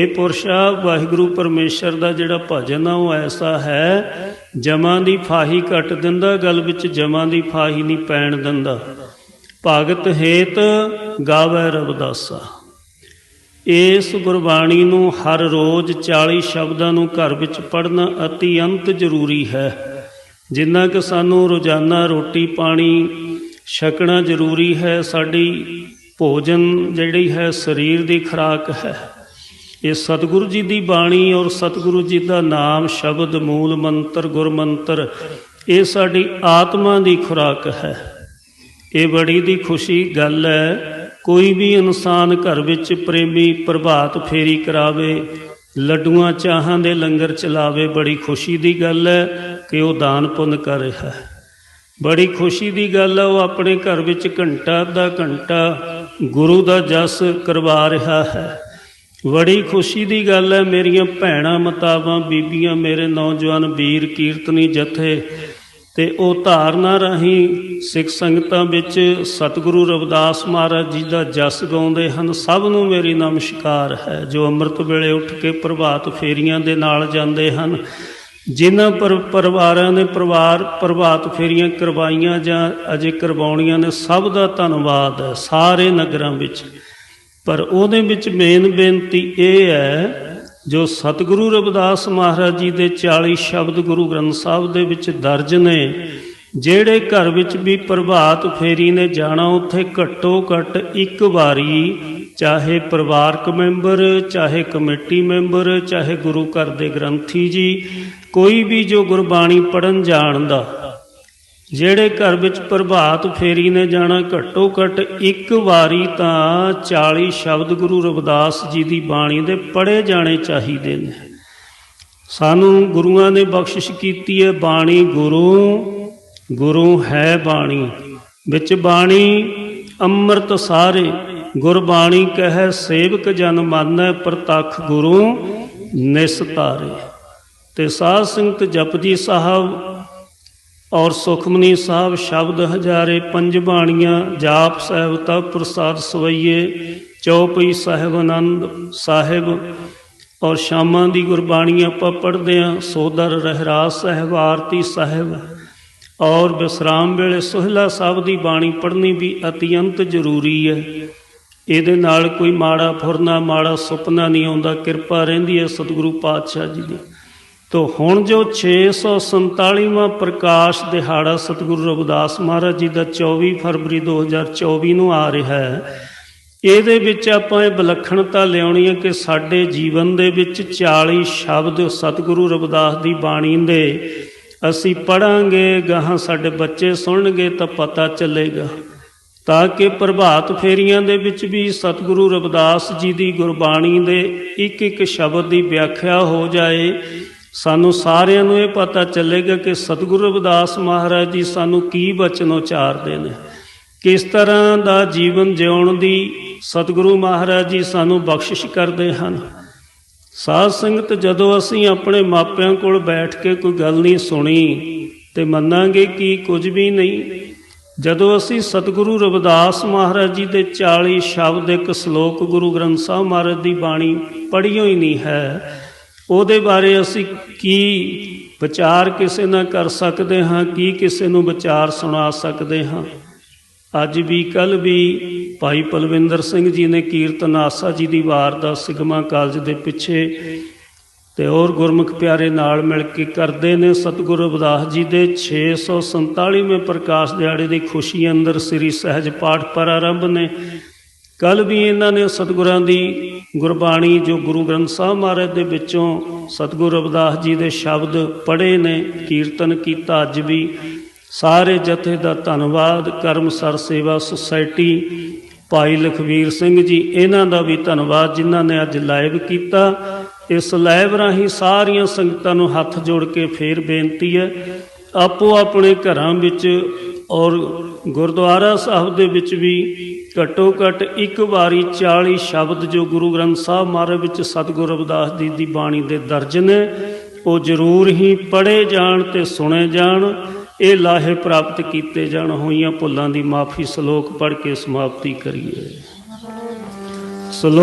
ਇਹ ਪੁਰਸ਼ਾ ਵਾਹਿਗੁਰੂ ਪਰਮੇਸ਼ਰ ਦਾ ਜਿਹੜਾ ਭਜਨ ਆ, ਉਹ ਐਸਾ ਹੈ, ਜਮਾਂ ਦੀ ਫਾਹੀ ਕੱਟ ਦਿੰਦਾ, ਗਲ ਵਿੱਚ ਜਮਾਂ ਦੀ ਫਾਹੀ ਨਹੀਂ ਪੈਣ ਦਿੰਦਾ। ਭਗਤ ਹੇਤ ਗਾਵੇ ਰਬਦਾਸਾ ਇਸ ਗੁਰਬਾਣੀ ਨੂੰ ਹਰ ਰੋਜ਼ 40 ਸ਼ਬਦਾਂ ਨੂੰ ਘਰ ਵਿੱਚ ਪੜ੍ਹਨਾ ਅਤੀਅੰਤ ਜ਼ਰੂਰੀ ਹੈ। ਜਿੰਨਾ ਕਿ ਸਾਨੂੰ ਰੋਜ਼ਾਨਾ ਰੋਟੀ ਪਾਣੀ ਛਕਣਾ ਜ਼ਰੂਰੀ ਹੈ, ਸਾਡੀ ਭੋਜਨ ਜਿਹੜੀ ਹੈ, ਸਰੀਰ ਦੀ ਖੁਰਾਕ ਹੈ। ਇਹ ਸਤਿਗੁਰੂ ਜੀ ਦੀ ਬਾਣੀ ਔਰ ਸਤਿਗੁਰੂ ਜੀ ਦਾ ਨਾਮ ਸ਼ਬਦ ਮੂਲ ਮੰਤਰ ਗੁਰਮੰਤਰ ਇਹ ਸਾਡੀ ਆਤਮਾ ਦੀ ਖੁਰਾਕ ਹੈ। ਇਹ ਬੜੀ ਦੀ ਖੁਸ਼ੀ ਗੱਲ ਹੈ, ਕੋਈ ਵੀ ਇਨਸਾਨ ਘਰ ਵਿੱਚ ਪ੍ਰੇਮੀ ਪ੍ਰਭਾਤ ਫੇਰੀ ਕਰਾਵੇ, ਲੱਡੂਆਂ ਚਾਹਾਂ ਦੇ ਲੰਗਰ ਚਲਾਵੇ, ਬੜੀ ਖੁਸ਼ੀ ਦੀ ਗੱਲ ਹੈ ਕਿ ਉਹ ਦਾਨ ਪੁੰਨ ਕਰ ਰਿਹਾ ਹੈ। ਬੜੀ ਖੁਸ਼ੀ ਦੀ ਗੱਲ ਹੈ, ਉਹ ਆਪਣੇ ਘਰ ਵਿੱਚ ਘੰਟਾ ਦਾ ਘੰਟਾ ਗੁਰੂ ਦਾ ਜਸ ਕਰਵਾ ਰਿਹਾ ਹੈ। ਬੜੀ ਖੁਸ਼ੀ ਦੀ ਗੱਲ ਹੈ, ਮੇਰੀਆਂ ਭੈਣਾਂ ਮਤਾਵਾਂ, ਬੀਬੀਆਂ ਮੇਰੇ ਨੌਜਵਾਨ ਵੀਰ ਕੀਰਤਨੀ ਜਥੇ ਤੇ ਉਹ ਧਾਰਨਾ ਰਾਹੀਂ ਸਿੱਖ ਸੰਗਤਾਂ ਵਿੱਚ ਸਤਿਗੁਰੂ ਰਵਿਦਾਸ ਮਹਾਰਾਜ ਜੀ ਦਾ ਜਸ ਗਾਉਂਦੇ ਹਨ। ਸਭ ਨੂੰ ਮੇਰੀ ਨਮਸਕਾਰ ਹੈ। ਜੋ ਅੰਮ੍ਰਿਤ ਵੇਲੇ ਉੱਠ ਕੇ ਪ੍ਰਭਾਤ ਫੇਰੀਆਂ ਦੇ ਨਾਲ ਜਾਂਦੇ ਹਨ, ਜਿਨ੍ਹਾਂ ਪਰ ਪਰਿਵਾਰਾਂ ਨੇ ਪਰਿਵਾਰ ਪ੍ਰਭਾਤ ਫੇਰੀਆਂ ਕਰਵਾਈਆਂ ਜਾਂ ਅਜੇ ਕਰਵਾਉਣੀਆਂ ਨੇ, ਸਭ ਦਾ ਧੰਨਵਾਦ ਹੈ। ਸਾਰੇ ਨਗਰਾਂ ਵਿੱਚ ਪਰ ਉਹਦੇ ਵਿੱਚ ਮੇਨ ਬੇਨਤੀ ਇਹ ਹੈ, ਜੋ ਸਤਿਗੁਰੂ ਰਵਿਦਾਸ ਮਹਾਰਾਜ ਜੀ ਦੇ 40 ਸ਼ਬਦ ਗੁਰੂ ਗ੍ਰੰਥ ਸਾਹਿਬ ਦੇ ਵਿੱਚ ਦਰਜ ਨੇ, ਜਿਹੜੇ ਘਰ ਵਿੱਚ ਵੀ ਪ੍ਰਭਾਤ ਫੇਰੀ ਨੇ ਜਾਣਾ, ਉੱਥੇ ਘੱਟੋ ਘੱਟ ਇੱਕ ਵਾਰੀ, ਚਾਹੇ ਪਰਿਵਾਰਕ ਮੈਂਬਰ, ਚਾਹੇ ਕਮੇਟੀ ਮੈਂਬਰ, ਚਾਹੇ ਗੁਰੂ ਘਰ ਦੇ ਗ੍ਰੰਥੀ ਜੀ, ਕੋਈ ਵੀ ਜੋ ਗੁਰਬਾਣੀ ਪੜਨ ਜਾਣਦਾ ਜਿਹੜੇ ਘਰ ਵਿੱਚ ਪ੍ਰਭਾਤ ਫੇਰੀ ਨੇ ਜਾਣਾ ਘੱਟੋ ਘੱਟ ਇੱਕ ਵਾਰੀ ਤਾਂ 40 ਸ਼ਬਦ ਗੁਰੂ ਰਵਿਦਾਸ ਜੀ ਦੀ ਬਾਣੀ ਦੇ ਪੜ੍ਹੇ ਜਾਣੇ ਚਾਹੀਦੇ ਨੇ। ਸਾਨੂੰ ਗੁਰੂਆਂ ਨੇ ਬਖਸ਼ਿਸ਼ ਕੀਤੀ ਹੈ ਬਾਣੀ ਗੁਰੂ ਗੁਰੂ ਹੈ ਬਾਣੀ। ਵਿੱਚ ਬਾਣੀ ਅੰਮ੍ਰਿਤ ਸਾਰੇ, ਗੁਰਬਾਣੀ ਕਹੈ ਸੇਵਕ ਜਨ ਮਾਨੈ ਪ੍ਰਤੱਖ ਗੁਰੂ ਨਿਸਤਾਰੇ। ਤੇ ਸਾਧ ਸੰਗਤ ਜਪਜੀ ਸਾਹਿਬ ਔਰ ਸੁਖਮਨੀ ਸਾਹਿਬ ਸ਼ਬਦ ਹਜ਼ਾਰੇ ਪੰਜ ਬਾਣੀਆਂ, ਜਾਪ ਸਾਹਿਬ ਤਪ ਪ੍ਰਸਾਦ ਸਵਈਏ ਚੌਪਈ ਸਾਹਿਬ ਆਨੰਦ ਸਾਹਿਬ। ਔਰ ਸ਼ਾਮਾਂ ਦੀ ਗੁਰਬਾਣੀ ਆਪਾਂ ਪੜ੍ਹਦੇ ਹਾਂ ਸੋਦਰ ਰਹਿਰਾਸ ਸਾਹਿਬ, ਆਰਤੀ ਸਾਹਿਬ। ਔਰ ਵਿਸਰਾਮ ਵੇਲੇ ਸੁਹਲਾ ਸਾਹਿਬ ਦੀ ਬਾਣੀ ਪੜ੍ਹਨੀ ਵੀ ਅਤਿਅੰਤ ਜ਼ਰੂਰੀ ਹੈ। ਇਹਦੇ ਨਾਲ ਕੋਈ ਮਾੜਾ ਫੁਰਨਾ, ਮਾੜਾ ਸੁਪਨਾ ਨਹੀਂ ਆਉਂਦਾ, ਕਿਰਪਾ ਰਹਿੰਦੀ ਹੈ ਸਤਿਗੁਰੂ ਪਾਤਸ਼ਾਹ ਜੀ ਦੀ। ਤੋ ਹੁਣ ਜੋ 647ਵਾਂ ਪ੍ਰਕਾਸ਼ ਦਿਹਾੜਾ ਸਤਿਗੁਰੂ ਰਵਿਦਾਸ ਮਹਾਰਾਜ ਜੀ ਦਾ 24 ਫਰਵਰੀ 2024 ਨੂੰ ਆ ਰਿਹਾ ਹੈ, ਇਹਦੇ ਵਿੱਚ ਆਪਾਂ ਇਹ ਵਿਲੱਖਣਤਾ ਲਿਆਉਣੀ ਹੈ ਕਿ ਸਾਡੇ ਜੀਵਨ ਦੇ ਵਿੱਚ 40 ਸ਼ਬਦ ਸਤਿਗੁਰੂ ਰਵਿਦਾਸ ਦੀ ਬਾਣੀ ਦੇ ਅਸੀਂ ਪੜਾਂਗੇ ਗਾਹਾਂ ਸਾਡੇ ਬੱਚੇ ਸੁਣਨਗੇ ਤਾਂ ਪਤਾ ਚੱਲੇਗਾ। ਤਾਂ ਕਿ ਪ੍ਰਭਾਤ ਫੇਰੀਆਂ ਦੇ ਵਿੱਚ ਵੀ ਸਤਿਗੁਰੂ ਰਵਿਦਾਸ ਜੀ ਦੀ ਗੁਰਬਾਣੀ ਦੇ ਇੱਕ ਇੱਕ ਸ਼ਬਦ ਦੀ ਵਿਆਖਿਆ ਹੋ ਜਾਏ ਸਾਨੂੰ ਸਾਰਿਆਂ ਨੂੰ ਇਹ ਪਤਾ ਚੱਲੇਗਾ ਕਿ ਸਤਿਗੁਰੂ ਰਵਿਦਾਸ ਮਹਾਰਾਜ ਜੀ ਸਾਨੂੰ ਕੀ ਬਚਨ ਉਚਾਰਦੇ ਨੇ। ਕਿਸ ਤਰ੍ਹਾਂ ਦਾ ਜੀਵਨ ਜਿਉਣ ਦੀ ਸਤਿਗੁਰੂ ਮਹਾਰਾਜ ਜੀ ਸਾਨੂੰ ਬਖਸ਼ਿਸ਼ ਕਰਦੇ ਹਨ। ਸਾਧ ਸੰਗਤ ਜਦੋਂ ਅਸੀਂ ਆਪਣੇ ਮਾਪਿਆਂ ਕੋਲ ਬੈਠ ਕੇ ਕੋਈ ਗੱਲ ਨਹੀਂ ਸੁਣੀ ਤੇ ਮੰਨਾਂਗੇ ਕਿ ਕੁਝ ਵੀ ਨਹੀਂ, ਜਦੋਂ ਅਸੀਂ ਸਤਿਗੁਰੂ ਰਵਿਦਾਸ ਮਹਾਰਾਜ ਜੀ ਦੇ 40 ਸ਼ਬਦ ਇੱਕ ਸ਼ਲੋਕ ਗੁਰੂ ਗ੍ਰੰਥ ਸਾਹਿਬ ਮਹਾਰਾਜ ਦੀ ਬਾਣੀ ਪੜ੍ਹੀ ਹੀ ਨਹੀਂ ਹੈ ਉਹਦੇ ਬਾਰੇ ਅਸੀਂ ਕੀ ਵਿਚਾਰ ਕਿਸੇ ਨਾਲ ਕਰ ਸਕਦੇ ਹਾਂ, ਕੀ ਕਿਸੇ ਨੂੰ ਵਿਚਾਰ ਸੁਣਾ ਸਕਦੇ ਹਾਂ। ਅੱਜ ਵੀ, ਕੱਲ ਵੀ ਭਾਈ ਪਲਵਿੰਦਰ ਸਿੰਘ ਜੀ ਨੇ ਕੀਰਤਨ ਆਸਾ ਜੀ ਦੀ ਵਾਰ ਦਾ ਸਿਗਮਾ ਕਾਲਜ ਦੇ ਪਿੱਛੇ ਤੇ ਹੋਰ ਗੁਰਮੁਖ ਪਿਆਰੇ ਨਾਲ ਮਿਲ ਕੇ ਕਰਦੇ ਨੇ। ਸਤਿਗੁਰੂ ਰਵਿਦਾਸ ਜੀ ਦੇ 647ਵੇਂ ਪ੍ਰਕਾਸ਼ ਦਿਹਾੜੇ ਦੀ ਖੁਸ਼ੀ ਅੰਦਰ ਸ੍ਰੀ ਸਹਿਜ ਪਾਠ ਪ੍ਰਾਰੰਭ ਨੇ। ਕੱਲ ਵੀ ਇਹਨਾਂ ਨੇ ਸਤਿਗੁਰਾਂ ਦੀ ਗੁਰਬਾਣੀ ਜੋ ਗੁਰੂ ਗ੍ਰੰਥ ਸਾਹਿਬ ਮਹਾਰਾਜ ਦੇ ਵਿੱਚੋਂ ਸਤਿਗੁਰੂ ਰਵਿਦਾਸ ਜੀ ਦੇ ਸ਼ਬਦ ਪੜ੍ਹੇ ਨੇ, ਕੀਰਤਨ ਕੀਤਾ, ਅੱਜ ਵੀ ਸਾਰੇ ਜਥੇ ਦਾ ਧੰਨਵਾਦ, ਕਰਮ ਸਰ ਸੇਵਾ ਸੁਸਾਇਟੀ, ਭਾਈ ਲਖਵੀਰ ਸਿੰਘ ਜੀ, ਇਹਨਾਂ ਦਾ ਵੀ ਧੰਨਵਾਦ ਜਿਨ੍ਹਾਂ ਨੇ ਅੱਜ ਲਾਈਵ ਕੀਤਾ। ਇਸ ਲਾਈਵ ਰਾਹੀਂ ਸਾਰੀਆਂ ਸੰਗਤਾਂ ਨੂੰ ਹੱਥ ਜੋੜ ਕੇ ਫੇਰ ਬੇਨਤੀ ਹੈ ਆਪੋ ਆਪਣੇ ਘਰਾਂ ਵਿੱਚ ਔਰ ਗੁਰਦੁਆਰਾ ਸਾਹਿਬ ਦੇ ਵਿੱਚ ਵੀ ਘੱਟੋ ਘੱਟ ਇੱਕ ਵਾਰੀ 40 ਸ਼ਬਦ ਜੋ ਗੁਰੂ ਗ੍ਰੰਥ ਸਾਹਿਬ ਮਹਾਰਾਜ ਵਿੱਚ ਸਤਿਗੁਰ ਰਵਿਦਾਸ ਜੀ ਦੀ ਬਾਣੀ ਦੇ ਦਰਜ ਨੇ ਉਹ ਜ਼ਰੂਰ ਹੀ ਪੜ੍ਹੇ ਜਾਣ ਤੇ ਸੁਣੇ ਜਾਣ, ਇਹ ਲਾਹੇ ਪ੍ਰਾਪਤ ਕੀਤੇ ਜਾਣ, ਹੋਈਆਂ ਭੁੱਲਾਂ ਦੀ ਮਾਫੀ ਸ਼ਲੋਕ ਪੜ੍ਹ ਕੇ ਸਮਾਪਤੀ ਕਰੀਏ। ਸ਼ਲੋਕ